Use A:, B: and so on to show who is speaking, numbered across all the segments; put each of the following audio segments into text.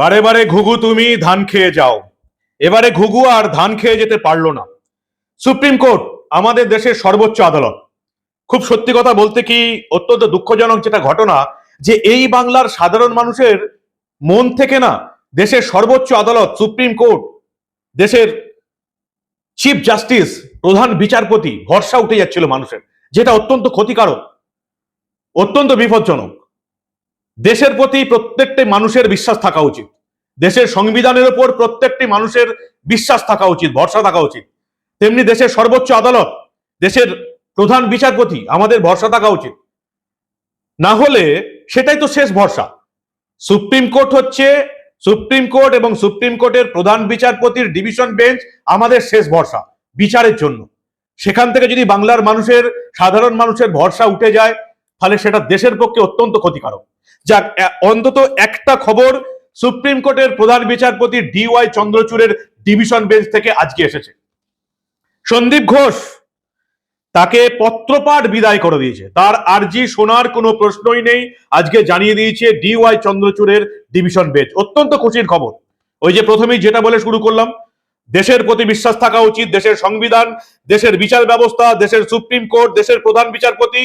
A: বারে বারে ঘুঘু তুমি ধান খেয়ে যাও। এবারে ঘুঘু আর ধান খেয়ে যেতে পারল না। সুপ্রিম কোর্ট, আমাদের দেশের সর্বোচ্চ আদালত। খুব সত্যি কথা বলতে কি, অত্যন্ত দুঃখজনক যেটা ঘটনা, যে এই বাংলার সাধারণ মানুষের মন থেকে না দেশের সর্বোচ্চ আদালত, সুপ্রিম কোর্ট, দেশের চিফ জাস্টিস, প্রধান বিচারপতি ভরসা উঠে যাচ্ছিল মানুষের, যেটা অত্যন্ত ক্ষতিকারক, অত্যন্ত বিপজ্জনক। দেশের প্রতি প্রত্যেকটি মানুষের বিশ্বাস থাকা উচিত। দেশের সংবিধানের উপর প্রত্যেকটি মানুষের বিশ্বাস থাকা উচিত, ভরসা থাকা উচিত। তেমনি দেশের সর্বোচ্চ আদালত, দেশের প্রধান বিচারপতি আমাদের ভরসা থাকা উচিত। না হলে সেটাই তো শেষ ভরসা। সুপ্রিম কোর্ট হচ্ছে, সুপ্রিম কোর্ট এবং সুপ্রিম কোর্টের প্রধান বিচারপতির ডিভিশন বেঞ্চ আমাদের শেষ ভরসা, বিচারের জন্য। সেখান থেকে যদি বাংলার মানুষের, সাধারণ মানুষের ভরসা উঠে যায় তাহলে সেটা দেশের পক্ষে অত্যন্ত ক্ষতিকারক। যাক অন্তত একটা খবর সুপ্রিম কোর্টের প্রধান বিচারপতি ডি ওয়াই চন্দ্রচূড়ের ডিভিশন বেঞ্চ থেকে আজকে এসেছে। সন্দীপ ঘোষ তাকে পত্রপাঠ বিদায় করে দিয়েছে। তার আরজি শোনার কোনো প্রশ্নই নেই। আজকে জানিয়ে দিয়েছে ডি ওয়াই চন্দ্রচূড়ের ডিভিশন বেঞ্চ। অত্যন্ত খুশির খবর। ওই যে প্রথমেই যেটা বলে শুরু করলাম, দেশের প্রতি বিশ্বাস থাকা উচিত, দেশের সংবিধান, দেশের বিচার ব্যবস্থা, দেশের সুপ্রিম কোর্ট, দেশের প্রধান বিচারপতি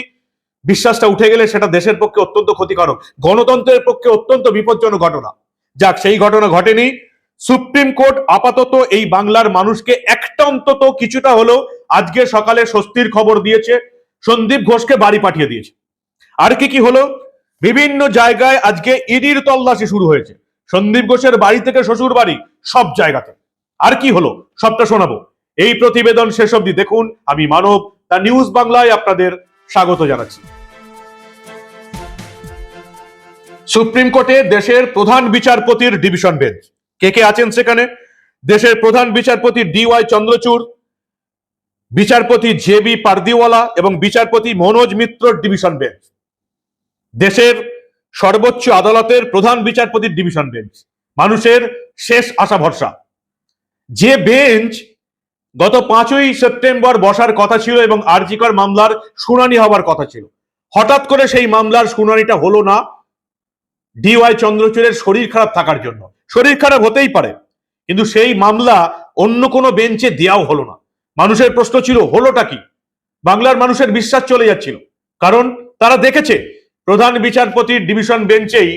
A: বিশ্বাসটা উঠে গেলে সেটা দেশের পক্ষে অত্যন্ত ক্ষতিকারক, গণতন্ত্রের পক্ষে অত্যন্ত বিপজ্জনক ঘটনা। যাক, সেই ঘটনা ঘটেনি। সুপ্রিম কোর্ট আপাতত এই বাংলার মানুষকে একটা অন্তত কিছুটা হলেও আজকে সকালে স্বস্তির খবর দিয়েছে, সন্দীপ ঘোষকে বাড়ি পাঠিয়ে দিয়েছে। আর কি কি হলো? বিভিন্ন জায়গায় আজকে ইডির তল্লাশি শুরু হয়েছে। সন্দীপ ঘোষের বাড়ি থেকে শ্বশুর বাড়ি, সব জায়গাতে। আর কি হলো? সবটা শোনাবো। এই প্রতিবেদন শেষ অবধি দেখুন। আমি মানব দা নিউজ বাংলায় আপনাদের স্বাগত জানাচ্ছি। সুপ্রিম কোর্টে দেশের প্রধান বিচারপতির ডিভিশন বেঞ্চ। কে কে আছেন সেখানে? দেশের প্রধান বিচারপতি ডি ওয়াই চন্দ্রচূড়, বিচারপতি জে বি পারদিওয়ালা এবং বিচারপতি মনোজ মিত্রর ডিভিশন বেঞ্চ। দেশের সর্বোচ্চ আদালতের প্রধান বিচারপতির ডিভিশন বেঞ্চ। মানুষের শেষ আশা ভরসা। যে বেঞ্চ গত পাঁচই সেপ্টেম্বর বসার কথা ছিল এবং আরজিকর মামলার শুনানি হওয়ার কথা ছিল। হঠাৎ করে সেই মামলার শুনানিটা হলো না ডিওয়াই চন্দ্রচূড়ের শরীর খারাপ থাকার জন্য। শরীর খারাপ হতেই পারে, কিন্তু সেই মামলা অন্য কোনো বেঞ্চে দেওয়াও হলো না। মানুষের প্রশ্ন ছিল, হলোটা কি? বাংলার মানুষের বিশ্বাস চলে যাচ্ছিল, কারণ তারা দেখেছে, প্রধান বিচারপতির ডিভিশন বেঞ্চেই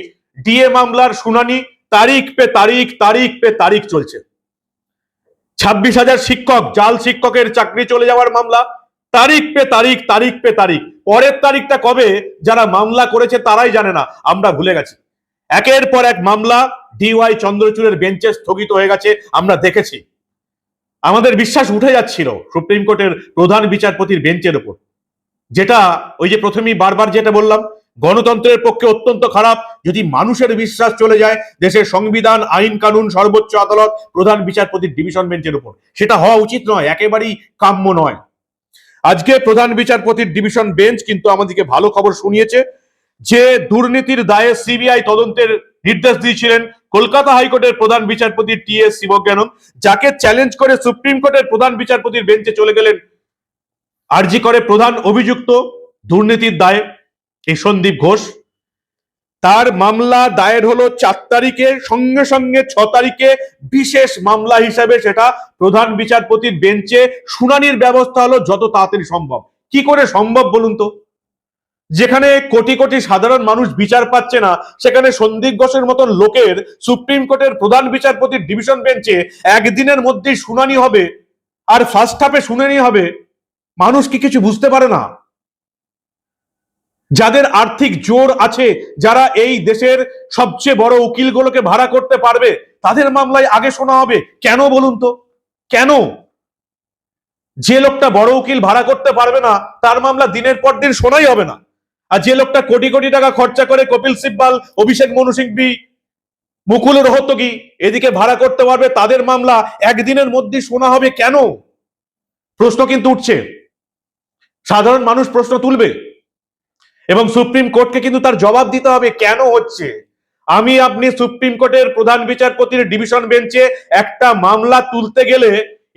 A: ডিএ মামলার শুনানি তারিখ পে তারিখ তারিখ পে তারিখ চলছে। ছাব্বিশ হাজার শিক্ষক, জাল শিক্ষকের চাকরি চলে যাওয়ার মামলা। তারিখ পে তারিখ তারিখ পে তারিখ। পরের তারিখটা কবে, যারা মামলা করেছে তারাই জানে না। আমরা ভুলে গেছি। একের পর এক মামলা ডিওয়াই চন্দ্রচূড়ের বেঞ্চে স্থগিত হয়ে গেছে, আমরা দেখেছি। আমাদের বিশ্বাস উঠে যাচ্ছিল সুপ্রিম কোর্টের প্রধান বিচারপতির বেঞ্চের উপর। যেটা ওই যে প্রথমেই বারবার যেটা বললাম, গণতন্ত্রের পক্ষে অত্যন্ত খারাপ যদি মানুষের বিশ্বাস চলে যায়, দেশের সংবিধান, আইন, কানুন, সর্বোচ্চ আদালত, প্রধান বিচারপতির ডিভিশন বেঞ্চের উপর। সেটা হওয়া উচিত নয়, একেবারেই কাম্য নয়। আজকে প্রধান বিচারপতির ডিভিশন বেঞ্চ কিন্তু আমাদেরকে ভালো খবর শুনিয়েছে যে দুর্নীতির দায়ে সিবিআই তদন্তের নির্দেশ দিয়েছিলেন কলকাতা হাইকোর্টের প্রধান বিচারপতি টি এস শিবজ্ঞানম যাকে চ্যালেঞ্জ করে সুপ্রিম কোর্টের প্রধান বিচারপতির বেঞ্চে চলে গেলেন আরজি করে প্রধান অভিযুক্ত দুর্নীতির দায়ে এই সন্দীপ ঘোষ। তার মামলা দায়ের হলো চার তারিখে, সঙ্গে সঙ্গে ছ তারিখে বিশেষ মামলা হিসাবে সেটা প্রধান বিচারপতির বেঞ্চে শুনানির ব্যবস্থা হলো যত তাড়াতাড়ি সম্ভব। কি করে সম্ভব বলুন তো? যেখানে কোটি কোটি সাধারণ মানুষ বিচার পাচ্ছে না, সেখানে সন্দীপ ঘোষের মতন লোকের সুপ্রিম কোর্টের প্রধান বিচারপতির ডিভিশন বেঞ্চে একদিনের মধ্যেই শুনানি হবে, আর ফার্স্ট হাফে শুনানি হবে। মানুষ কি কিছু বুঝতে পারে না? যাদের আর্থিক জোর আছে, যারা এই দেশের সবচেয়ে বড় উকিলগুলোকে ভাড়া করতে পারবে, তাদের মামলায় আগে শোনা হবে। কেন বলুন তো? কেন? যে লোকটা বড় উকিল ভাড়া করতে পারবে না, তার মামলা দিনের পর দিন শোনাই হবে না। আর যে লোকটা কোটি কোটি টাকা খরচা করে কপিল সিব্বাল, অভিষেক মনু সিংভি, মুকুল রোহতগি এদিকে ভাড়া করতে পারবে, তাদের মামলা একদিনের মধ্যে শোনা হবে। কেন? প্রশ্ন কিন্তু উঠছে। সাধারণ মানুষ প্রশ্ন তুলবে। এবং সুপ্রিম কোর্টকে কিন্তু তার জবাব দিতে হবে, কেন হচ্ছে? আমি আপনি সুপ্রিম কোর্টের প্রধান বিচারপতির ডিভিশন বেঞ্চে একটা মামলা তুলতে গেলে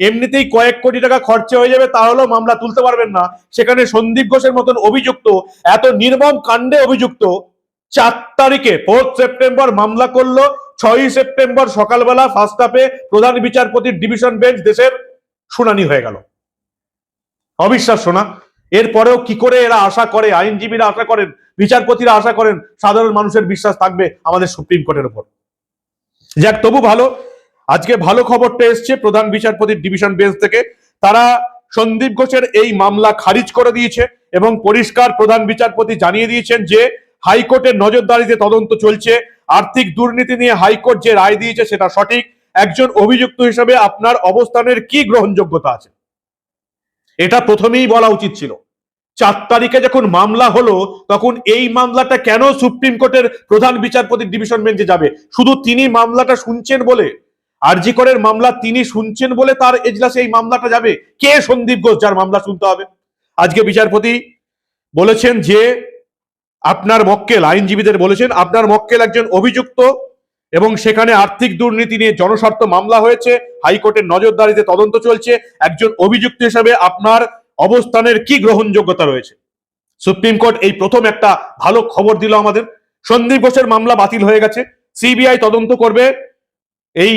A: এমনিতেই কয়েক কোটি টাকা খরচা হয়ে যাবে, তাহলেও মামলা তুলতে পারবেন না। সেখানে সন্দীপ ঘোষের মতন অভিযুক্ত, এত নির্মম কাণ্ডে অভিযুক্ত, চার তারিখে ফোর্থ সেপ্টেম্বর মামলা করল, ছয়ই সেপ্টেম্বর সকালবেলা ফার্স্ট হাফে প্রধান বিচারপতির ডিভিশন বেঞ্চ দেশের শুনানি হয়ে গেল। অবিশ্বাস্য না? এরপরেও কি করে এরা আশা করে? আইনজীবীরা আশা করেন, বিচারপতিরা আশা করেন, সাধারণ মানুষের বিশ্বাস থাকবে আমাদের সুপ্রিম কোর্টের উপর যাক, তবু ভালো। আজকে ভালো খবরটা এসছে প্রধান বিচারপতির ডিভিশন বেঞ্চ থেকে। তারা সন্দীপ ঘোষের এই মামলা খারিজ করে দিয়েছে এবং পরিষ্কার প্রধান বিচারপতি জানিয়ে দিয়েছেন যে, হাইকোর্টের নজরদারিতে তদন্ত চলছে। আর্থিক দুর্নীতি নিয়ে হাইকোর্ট যে রায় দিয়েছে সেটা সঠিক। একজন অভিযুক্ত হিসেবে আপনার অবস্থানের কি গ্রহণযোগ্যতা আছে? এটা প্রথমেই বলা উচিত ছিল। চার তারিখে যখন মামলা হলো, তখন এই মামলাটা কেন সুপ্রিম কোর্টের প্রধান বিচারপতির ডিভিশন বেঞ্চে যাবে? শুধু তিনি মামলাটা শুনছেন বলে? আরজি করের মামলা তিনি শুনছেন বলে তার এজলাসে এই মামলাটা যাবে? কে সন্দীপ ঘোষ যার মামলা শুনতে হবে? আজকে বিচারপতি বলেছেন যে, আপনার মক্কেল, আইনজীবীদের বলেছেন, আপনার মক্কেল একজন অভিযুক্ত এবং সেখানে আর্থিক দুর্নীতি নিয়ে জনস্বার্থ মামলা হয়েছে, হাইকোর্টের নজরদারিতে তদন্ত চলছে, একজন অভিযুক্ত হিসাবে আপনার অবস্থানের কি গ্রহণযোগ্যতা রয়েছে? সুপ্রিম কোর্ট এই প্রথম একটা ভালো খবর দিল আমাদের। সন্দীপ ঘোষের মামলা বাতিল হয়ে গেছে। সিবিআই তদন্ত করবে। এই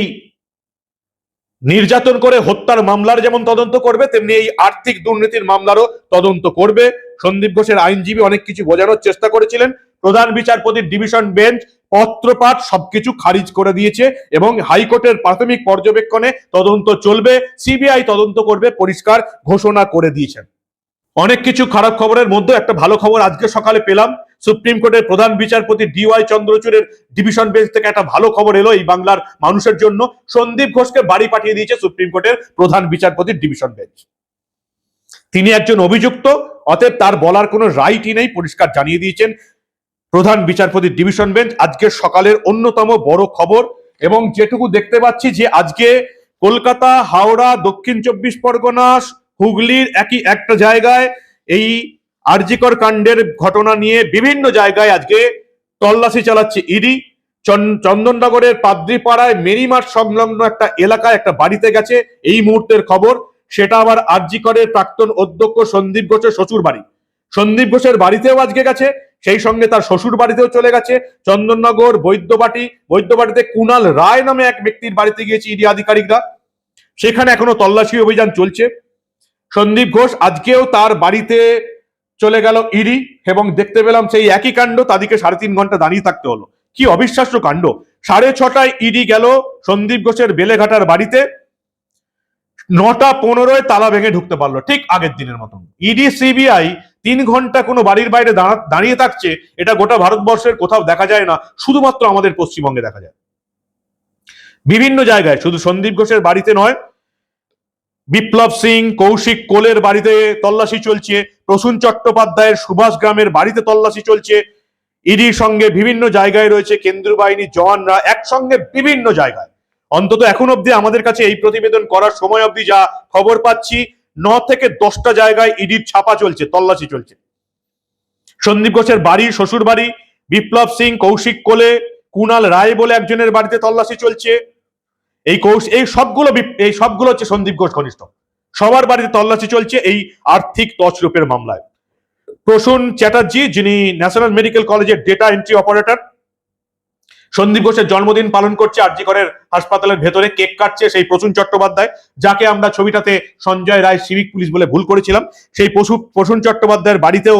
A: নির্যাতন করে হত্যার মামলার যেমন তদন্ত করবে, তেমনি এই আর্থিক দুর্নীতির মামলারও তদন্ত করবে। সন্দীপ ঘোষের আইনজীবী অনেক কিছু বোঝানোর চেষ্টা করেছিলেন। প্রধান বিচারপতির ডিভিশন বেঞ্চ পত্রপাঠ সবকিছু খারিজ করে দিয়েছে এবং হাইকোর্টের প্রাথমিক পর্যবেক্ষণে তদন্ত চলবে, সিবিআই তদন্ত করবে, পরিষ্কার ঘোষণা করে দিয়েছেন। অনেক কিছু খারাপ খবরের মধ্যে একটা ভালো খবর আজকে সকালে পেলাম। সুপ্রিম কোর্টের প্রধান বিচারপতি ডিওয়াই চন্দ্রচূড়ের ডিভিশন বেঞ্চ থেকে একটা ভালো খবর এলো এই বাংলার মানুষের জন্য। সন্দীপ ঘোষকে বাড়ি পাঠিয়ে দিয়েছে সুপ্রিম কোর্টের প্রধান বিচারপতির ডিভিশন বেঞ্চ। তিনি একজন অভিযুক্ত, অতএব তার বলার কোনো রাইটই নেই, পরিষ্কার জানিয়ে দিয়েছেন। প্রধান বিচারপতির ডিভিশন বেঞ্চ আজকে সকালের অন্যতম বড় খবর এবং যেটুকু দেখতে পাচ্ছি যে আজকে কলকাতা, হাওড়া, দক্ষিণ চব্বিশ পরগনা, হুগলির একই একটা জায়গায় এই আরজিকর কাণ্ডের ঘটনা নিয়ে বিভিন্ন জায়গায় আজকে তল্লাশি চালাচ্ছে ইডি। চন্দননগরের পাদ্রিপাড়ায় মেরিমাঠ সংলগ্ন একটা এলাকায় একটা বাড়িতে গেছে, এই মুহূর্তের খবর। সেটা আবার আরজিকরের প্রাক্তন অধ্যক্ষ সন্দীপ ঘোষের শ্বশুর বাড়ি সন্দীপ ঘোষের বাড়িতেও আজকে গেছে। সেই সঙ্গে তার শ্বশুর বাড়িতেও চলে গেছে, চন্দননগর, বৈদ্যবাটি, বৈদ্যবাটিতে কুনাল রায় নামে এক ব্যক্তির বাড়িতে গিয়েছে ইডি আধিকারিকরা। সেখানে এখনও তল্লাশি অভিযান চলছে। সন্দীপ ঘোষ আজকেও তার বাড়িতে চলে গেল ইডি এবং দেখতে পেলাম সেই একই কাণ্ড, তাদেরকে সাড়ে তিন ঘণ্টা দাঁড়িয়ে থাকতে হলো। কি অবিশ্বাস্য কাণ্ড। সাড়ে ছটায় ইডি গেল সন্দীপ ঘোষের বেলেঘাটার বাড়িতে। নটা পনেরোয় তালা ভেঙে ঢুকতে পারল, ঠিক আগের দিনের মতন। ইডি, সিবিআই তিন ঘণ্টা কোনো বাড়ির বাইরে দাঁড়া- দাঁড়িয়ে থাকছে, এটা গোটা ভারতবর্ষের কোথাও দেখা যায় না, শুধুমাত্র আমাদের পশ্চিমবঙ্গে দেখা যায়। বিভিন্ন জায়গায়, শুধু সন্দীপ ঘোষের বাড়িতে নয়, বিপ্লব সিং, কৌশিক কোলের বাড়িতে তল্লাশি চলছে, প্রসূন চট্টোপাধ্যায়ের সুভাষ গ্রামের বাড়িতে তল্লাশি চলছে, ইডির সঙ্গে বিভিন্ন জায়গায় রয়েছে কেন্দ্রীয় বাহিনীর জওয়ানরা একসঙ্গে বিভিন্ন জায়গায়। অন্তত এখন অব্দি আমাদের কাছে এই প্রতিবেদন করার সময় অব্দি যা খবর পাচ্ছি ন থেকে দশটা জায়গায় ইডির ছাপা চলছে, তল্লাশি চলছে। সন্দীপ ঘোষের বাড়ি, শ্বশুর বাড়ি, বিপ্লব সিং, কৌশিক কোলে, কুনাল রায় বলে একজনের বাড়িতে তল্লাশি চলছে। এই কৌশ, এই সবগুলো এই সবগুলো হচ্ছে সন্দীপ ঘোষ ঘনিষ্ঠ। সবার বাড়িতে তল্লাশি চলছে এই আর্থিক তছরূপের মামলায়। প্রসূন চ্যাটার্জি, যিনি ন্যাশনাল মেডিকেল কলেজের ডেটা এন্ট্রি অপারেটর সন্দীপ ঘোষের জন্মদিন পালন করছে আরজি করের হাসপাতালের ভেতরে, কেক কাটছে সেই প্রসূন চট্টোপাধ্যায়, যাকে আমরা ছবিটাতে সঞ্জয় রায় সিভিক পুলিশ বলে ভুল করেছিলাম। সেই পশু, প্রসূন চট্টোপাধ্যায়ের বাড়িতেও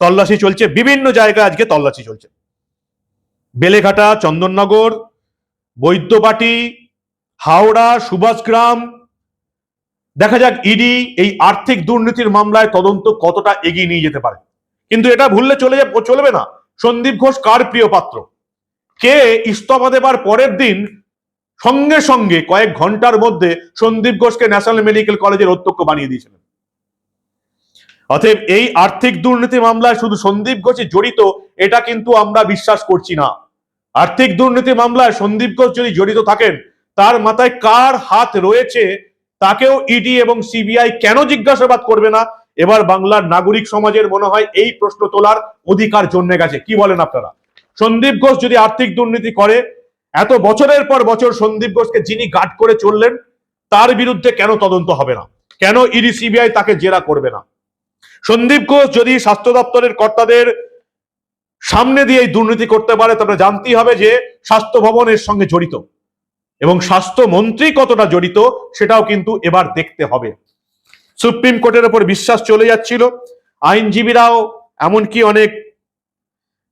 A: তল্লাশি চলছে, বিভিন্ন জায়গায় আজকে তল্লাশি চলছে। বেলেঘাটা, চন্দননগর বৈদ্যবাটি হাওড়া, সুভাষগ্রাম, দেখা যাক ইডি এই আর্থিক দুর্নীতির মামলায় তদন্ত কতটা এগিয়ে নিয়ে যেতে পারে। কিন্তু এটা ভুললে চলে চলবে না। সন্দীপ ঘোষ কার প্রিয় পাত্র? কে ইস্তফা দেবার পরের দিন সঙ্গে সঙ্গে কয়েক ঘণ্টার মধ্যে সন্দীপ ঘোষকে ন্যাশনাল মেডিকেল কলেজের অধ্যক্ষ বানিয়ে দিয়েছিলেন। অতএব এই আর্থিক দুর্নীতি মামলায় শুধু সন্দীপ ঘোষই জড়িত, এটা কিন্তু আমরা বিশ্বাস করছি না। আর্থিক দুর্নীতি মামলায় সন্দীপ ঘোষ যদি জড়িত থাকেন, তার মাথায় কার হাত রয়েছে, তাকেও ইডি এবং সিবিআই কেন জিজ্ঞাসাবাদ করবে না? এবার বাংলার নাগরিক সমাজের মনে হয় এই প্রশ্ন তোলার অধিকার জন্মে গেছে। কি বলেন আপনারা? সন্দীপ ঘোষ যদি আর্থিক দুর্নীতি করে, এত বছরের পর বছর সন্দীপ ঘোষকে যিনি গার্ড করে চললেন, তার বিরুদ্ধে কেন তদন্ত হবে না? কেন ইডি সিবিআই তাকে জেরা করবে না? সন্দীপ ঘোষ যদি স্বাস্থ্য দপ্তরের কর্তাদের সামনে দিয়ে এই দুর্নীতি করতে পারে তবে জানতেই হবে যে স্বাস্থ্য ভবন এর সঙ্গে জড়িত। এবং স্বাস্থ্যমন্ত্রী কতটা জড়িত, সেটাও কিন্তু এবার দেখতে হবে। সুপ্রিম কোর্টের ওপর বিশ্বাস চলে যাচ্ছিল। আইনজীবীরাও, এমনকি অনেক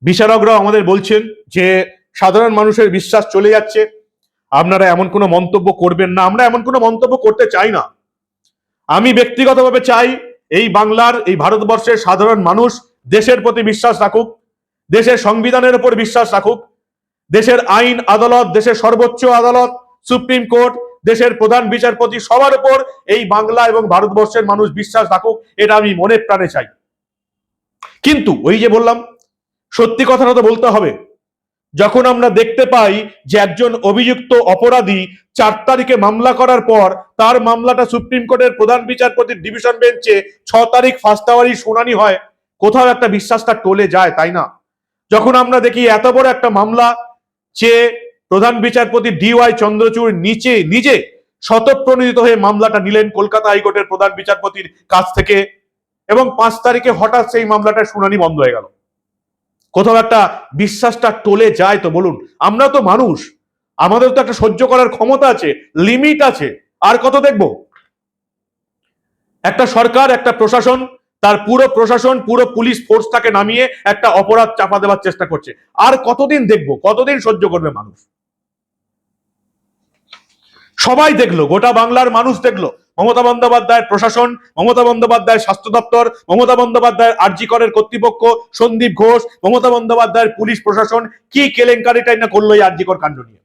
A: বিচারকরাও আমাদের বলছেন যে সাধারণ মানুষের বিশ্বাস চলে যাচ্ছে। আপনারা এমন কোনো মন্তব্য করবেন না। আমরা এমন কোনো মন্তব্য করতে চাই না। আমি ব্যক্তিগতভাবে চাই এই বাংলার, এই ভারতবর্ষের সাধারণ মানুষ দেশের প্রতি বিশ্বাস রাখুক, দেশের সংবিধানের উপর বিশ্বাস রাখুক, দেশের আইন আদালত, দেশের সর্বোচ্চ আদালত, সুপ্রিম কোর্ট, দেশের প্রধান বিচারপতি সবার উপর এই বাংলা এবং ভারতবর্ষের মানুষ বিশ্বাস রাখুক, এটা আমি মনে প্রাণে চাই। কিন্তু ওই যে বললাম সত্যি কথাটা তো বলতে হবে। যখন আমরা দেখতে পাই যে একজন অভিযুক্ত অপরাধী চার তারিখে মামলা করার পর তার মামলাটা সুপ্রিম কোর্টের প্রধান বিচারপতির ডিভিশন বেঞ্চে ছ তারিখ ফার্স্ট আওয়ারই শুনানি হয়, কোথাও একটা বিশ্বাসটা টলে যায়, তাই না? যখন আমরা দেখি এত বড় একটা মামলা যে প্রধান বিচারপতি ডিওয়াই চন্দ্রচূড় নিচে, নিজে শতপ্রণোদিত হয়ে মামলাটা নিলেন কলকাতা হাইকোর্টের প্রধান বিচারপতির কাছ থেকে এবং পাঁচ তারিখে হঠাৎ সেই মামলাটার শুনানি বন্ধ হয়ে গেল। কোথাও একটা বিশ্বাসটা টলে যায় তো বলুন। আমরা তো মানুষ। আমাদের তো একটা সহ্য করার ক্ষমতা আছে লিমিট আছে। আর কত দেখব? একটা সরকার, একটা প্রশাসন, তার পুরো প্রশাসন, পুরো পুলিশ ফোর্সটাকে নামিয়ে একটা অপরাধ চাপা দেওয়ার চেষ্টা করছে। আর কতদিন দেখব? কতদিন সহ্য করবে মানুষ? সবাই দেখল, গোটা বাংলার মানুষ দেখল। মমতা বন্দ্যোপাধ্যায়ের প্রশাসন, মমতা বন্দ্যোপাধ্যায়ের স্বাস্থ্য দপ্তর, মমতা বন্দ্যোপাধ্যায়ের আরজি করের কর্তৃপক্ষ, সন্দীপ ঘোষ, মমতা বন্দ্যোপাধ্যায়ের পুলিশ প্রশাসন, কি কেলেঙ্কারিটাই না করল এই আরজিকর কাণ্ড নিয়ে?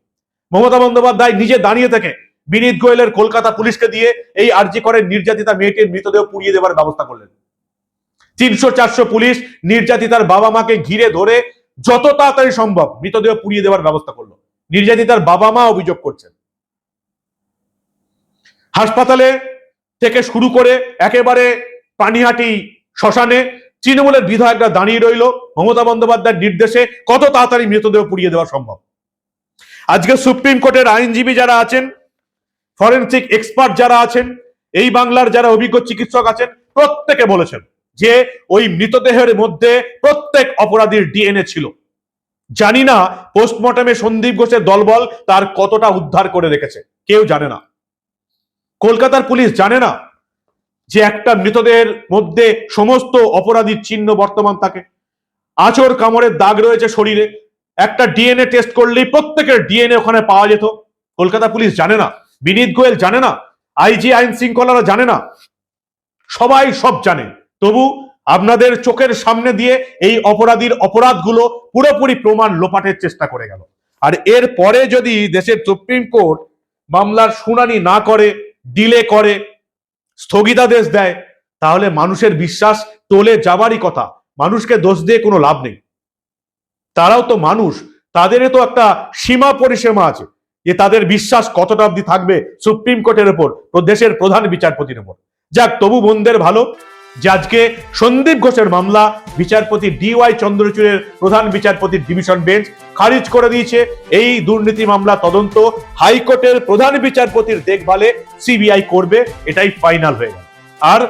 A: মমতা বন্দ্যোপাধ্যায় নিজে দাঁড়িয়ে থেকে বিনীত গোয়েলের কলকাতা পুলিশকে দিয়ে এই আরজি করের নির্যাতিতা মেয়েটির মৃতদেহ পুড়িয়ে দেওয়ার ব্যবস্থা করলেন। তিনশো চারশো পুলিশ নির্যাতিতার বাবা মাকে ঘিরে ধরে যত তাড়াতাড়ি সম্ভব মৃতদেহ পুড়িয়ে দেওয়ার ব্যবস্থা করল। নির্যাতিতার বাবা মা অভিযোগ করছেন। হাসপাতালে থেকে শুরু করে একেবারে পানিহাটি শ্মশানে তৃণমূলের বিধায়করা দাঁড়িয়ে রইল, মমতা বন্দ্যোপাধ্যায়ের নির্দেশে কত তাড়াতাড়ি মৃতদেহ পুড়িয়ে দেওয়া সম্ভব? আজকে সুপ্রিম কোর্টের আইনজীবী যারা আছেন, ফরেন্সিক এক্সপার্ট যারা আছেন, এই বাংলার যারা অভিজ্ঞ চিকিৎসক আছেন, প্রত্যেকে বলেছেন যে ওই মৃতদেহের মধ্যে প্রত্যেক অপরাধীর ডিএনএ ছিল। জানি না, পোস্টমর্টমে সন্দীপ ঘোষের দলবল তার কতটা উদ্ধার করে রেখেছে, কেউ জানে না। কলকাতার পুলিশ জানে না যে একটা মৃতদের মধ্যে সমস্ত অপরাধীর চিহ্ন বর্তমান থাকে। আচর কামড়ের দাগ রয়েছে শরীরে। একটা ডিএনএ টেস্ট করলেই প্রত্যেকের ডিএনএ ওখানে পাওয়া যেত। কলকাতা পুলিশ জানে না। বিনীত গোয়েল জানে না। আইজি আইন শৃঙ্খলারা জানে না। সবাই সব জানে। তবু আপনাদের চোখের সামনে দিয়ে এই অপরাধীর অপরাধগুলো পুরোপুরি প্রমাণ লোপাটের চেষ্টা করে গেল। আর এর পরে যদি দেশের সুপ্রিম কোর্ট মামলার শুনানি না করে ডিলে করে, স্থগিতাদেশ দেয়, তাহলে মানুষের বিশ্বাস টলে যাবারই কথা। মানুষকে দোষ দিয়ে কোনো লাভ নেই। তারাও তো মানুষ তাদের তো একটা সীমা পরিসীমা আছে যে তাদের বিশ্বাস কতটা অবধি থাকবে সুপ্রিম কোর্টের উপর দেশের প্রধান বিচারপতির উপর যাক, তবু বন্ধের ভালো। আজকে সন্দীপ ঘোষের মামলা বিচারপতি ডিওয়াই চন্দ্রচূড়ের প্রধান বিচারপতির ডিভিশন বেঞ্চ খারিজ করে দিয়েছে। এই দুর্নীতি মামলা তদন্ত হাইকোর্টের প্রধান বিচারপতির দেখভালে সিবিআই করবে, এটাই ফাইনাল হয়ে গেল। আর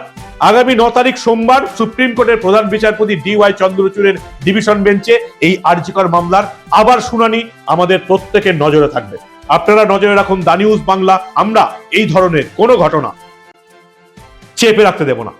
A: আগামী ন তারিখ সোমবার সুপ্রিম কোর্টের প্রধান বিচারপতি ডিওয়াই চন্দ্রচূড়ের ডিভিশন বেঞ্চে এই আর্জিকর মামলার আবার শুনানি আমাদের প্রত্যেকের নজরে থাকবে। আপনারা নজরে রাখুন দা নিউজ বাংলা, আমরা এই ধরনের কোনো ঘটনা চেপে রাখতে দেব না।